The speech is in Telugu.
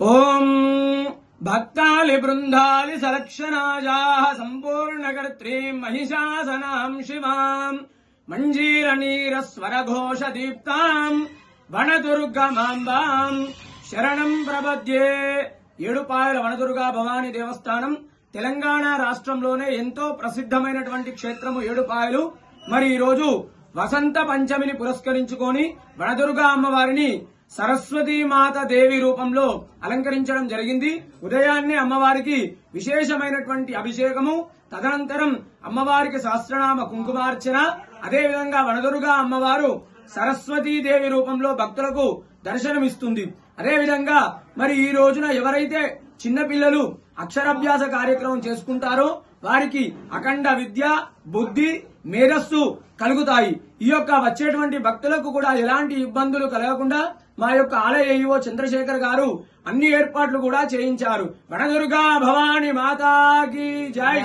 ఓం భక్తాలి బృందాలి సలక్షణాజా సంపూర్ణకర్త్రీం మహిషాసనాం శివాం మంజీరనీర దీప్తాం వనదుర్గమాంబాం శరణం ప్రపద్యే. ఏడుపాయల వనదుర్గా భవానీ దేవస్థానం తెలంగాణ రాష్ట్రంలోనే ఎంతో ప్రసిద్ధమైనటువంటి క్షేత్రము ఏడుపాయలు. మరి ఈరోజు వసంత పంచమిని పురస్కరించుకొని వనదుర్గా అమ్మవారిని మాత దేవి రూపంలో అలంకరించడం జరిగింది. ఉదయాన్నే అమ్మవారికి విశేషమైనటువంటి అభిషేకము తదనంతరం అమ్మవారికి సహస్రనామ కుంకుమార్చన అదేవిధంగా వనదురుగా అమ్మవారు సరస్వతీ దేవి రూపంలో భక్తులకు దర్శనమిస్తుంది. అదేవిధంగా మరి ఈ రోజున ఎవరైతే చిన్నపిల్లలు అక్షరాభ్యాస కార్యక్రమం చేసుకుంటారో వారికి అఖండ విద్య బుద్ధి మేధస్సు కలుగుతాయి. ఈ యొక్క వచ్చేటువంటి భక్తులకు కూడా ఎలాంటి ఇబ్బందులు కలగకుండా మా యొక్క ఆలయ ఈవో చంద్రశేఖర్ గారు అన్ని ఏర్పాట్లు కూడా చేయించారు. వనదుర్గా భవాని మాతాకి జై!